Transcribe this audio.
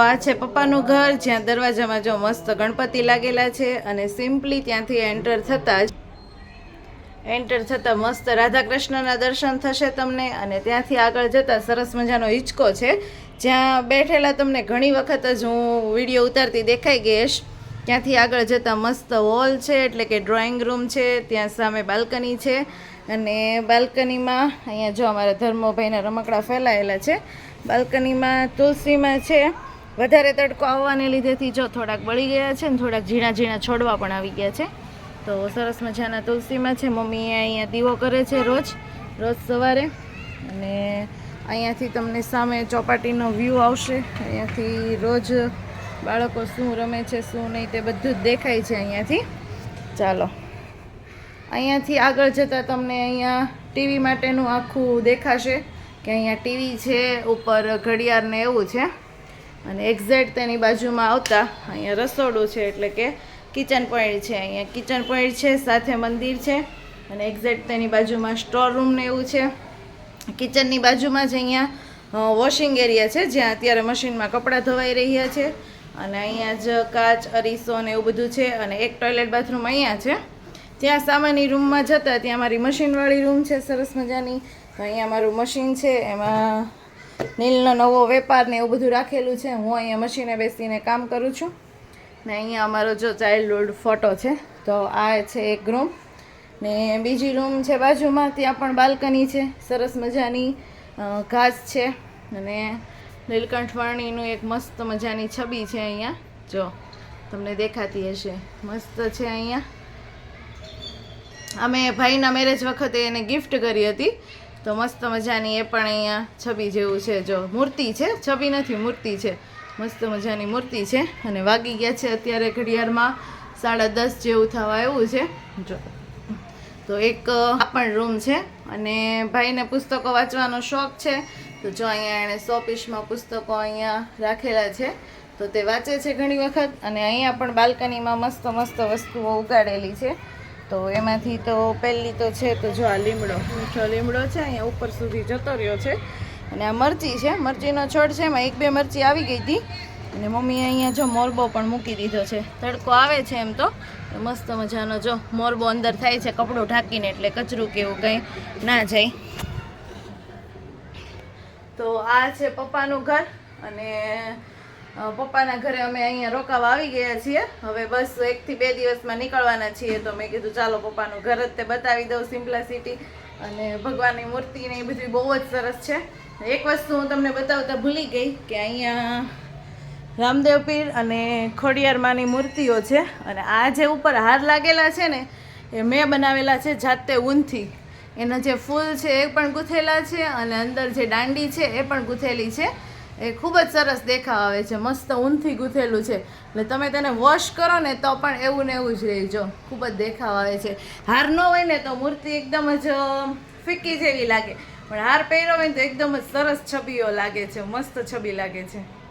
આ છે પપ્પાનું ઘર, જ્યાં દરવાજામાં જો મસ્ત ગણપતિ લાગેલા છે અને સિમ્પલી ત્યાંથી એન્ટર થતાં જ એન્ટર થતાં મસ્ત રાધા કૃષ્ણના દર્શન થશે તમને અને ત્યાંથી આગળ જતાં સરસ મજાનો હિંચકો છે. જ્યાં બેઠેલા તમને ઘણી વખત જ હું વીડિયો ઉતારતી દેખાઈ ગઈશ ત્યાંથી આગળ જતાં મસ્ત હોલ છે, એટલે કે ડ્રોઈંગ રૂમ છે, ત્યાં સામે બાલ્કની છે અને બાલ્કનીમાં અહીંયા જો અમારા ધર્મોભાઈના રમકડા ફેલાયેલા છે. બાલ્કનીમાં તુલસીમાં છે વધારે તડકો આવવાને લીધેથી જો થોડાક બળી ગયા છે ને થોડાક ઝીણા ઝીણા છોડવા પણ આવી ગયા છે. તો સરસ મજાના તુલસીમાં છે, મમ્મી અહીંયા દીવો કરે છે રોજ રોજ સવારે. અને અહીંયાથી તમને સામે ચોપાટીનો વ્યૂ આવશે. અહીંયાથી રોજ બાળકો શું રમે છે, શું નહીં તે બધું જ દેખાય છે અહીંયાથી. ચાલો. અહીંયાથી આગળ જતાં તમને અહીંયા ટીવી માટેનું આખું દેખાશે કે અહીંયા ટીવી છે, ઉપર ઘડિયાળને એવું છે. અને એક્ઝેક્ટ તેની બાજુમાં આવતા અહીંયા રસોડું છે એટલે કે કિચન પોઈન્ટ છે. અહીંયા કિચન પોઈન્ટ છે, સાથે મંદિર છે અને એક્ઝેક્ટ તેની બાજુમાં સ્ટોર રૂમ ને એવું છે. કિચનની બાજુમાં જ અહીંયા વોશિંગ એરિયા છે, જ્યાં અત્યારે મશીનમાં કપડાં ધોવાઈ રહ્યા છે અને અહીંયા જ કાચ, અરીસો ને એવું બધું છે અને એક ટોયલેટ બાથરૂમ અહીંયા છે. ત્યાં સામાન્ય રૂમમાં જતા ત્યાં મારી મશીનવાળી રૂમ છે, સરસ મજાની. તો અહીંયા મારું મશીન છે, એમાં નીલનો નવો વેપાર ને એવું બધું રાખેલું છે. હું અહીંયા મશીને બેસીને કામ કરું છું. ને અહીંયા અમારો જો ચાઇલ્ડહુડ ફોટો છે, તો આ છે એક રૂમ ને બીજી રૂમ છે બાજુમાં, ત્યાં પણ બાલ્કની છે. સરસ મજાની ઘાસ છે. અને નીલકંઠ વર્ણીનું એક મસ્ત મજાની છબી છે અહીંયા. જો, તમને દેખાતી હશે. મસ્ત છે અહીંયા. અમે ભાઈના મેરેજ વખતે એને ગિફ્ટ કરી હતી. તો મસ્ત મજાની એ પણ અહીંયા છબી જેવું છે. જો મૂર્તિ છે, છબી નથી, મૂર્તિ છે. મસ્ત મજાની મૂર્તિ છે અને વાગી ગયા છે અત્યારે ઘડિયાળમાં સાડા દસ જેવું થવા આવ્યું છે. જો. તો એક આ પણ રૂમ છે અને ભાઈને પુસ્તકો વાંચવાનો શોખ છે. તો જો અહીંયા એણે સો પીસમાં પુસ્તકો અહીંયા રાખેલા છે. તો તે વાંચે છે ઘણી વખત અને અહીંયા પણ બાલ્કનીમાં મસ્ત મસ્ત વસ્તુઓ ઉગાડેલી છે. તો એમાંથી તો પહેલી તો છે તો જો આ લીમડો. મીઠો લીમડો છે, અહીંયા ઉપર સુધી જતો રહ્યો છે. અને આ મરચી છે, મરચીનો છોડ છે, એમાં એક બે મરચી આવી ગઈ હતી. અને મમ્મીએ અહીંયા જો મોરબો પણ મૂકી દીધો છે. તડકો આવે છે એમ તો. મસ્ત મજાનો જો મોરબો અંદર થાય છે, કપડું ઢાંકીને એટલે કચરું કે એવું કંઈ ના જાય. તો આ છે પપ્પાનું ઘર. અને પપ્પાના ઘરે અમે અહીંયા રોકાવા આવી ગયા છીએ. હવે બસ એકથી બે દિવસમાં નીકળવાના છીએ તો મેં કીધું ચાલો પપ્પાનું ઘર જ તે બતાવી દઉં સિમ્પલા સિટી અને ભગવાનની મૂર્તિ ને એ બધી બહુ જ સરસ છે. એક વસ્તુ હું તમને બતાવતા ભૂલી ગઈ કે અહીંયા રામદેવ પીર અને ખોડિયારમાંની મૂર્તિઓ છે. અને આ જે ઉપર હાર લાગેલા છે ને, એ મેં બનાવેલા છે જાતે ઊનથી. એના જે ફૂલ છે એ પણ ગૂંથેલા છે અને અંદર જે દાંડી છે એ પણ ગૂંથેલી છે. એ ખૂબ જ સરસ દેખાવ આવે છે. મસ્ત ઊનથી ગૂંથેલું છે. એટલે તમે તેને વોશ કરો ને તો પણ એવું ને એવું જ રહી. જો, ખૂબ જ દેખાવ આવે છે. હાર ન હોય ને તો મૂર્તિ એકદમ જ ફીકી જેવી લાગે. પણ હાર પહેરો હોય તો એકદમ જ સરસ છબીઓ લાગે છે. મસ્ત છબી લાગે છે.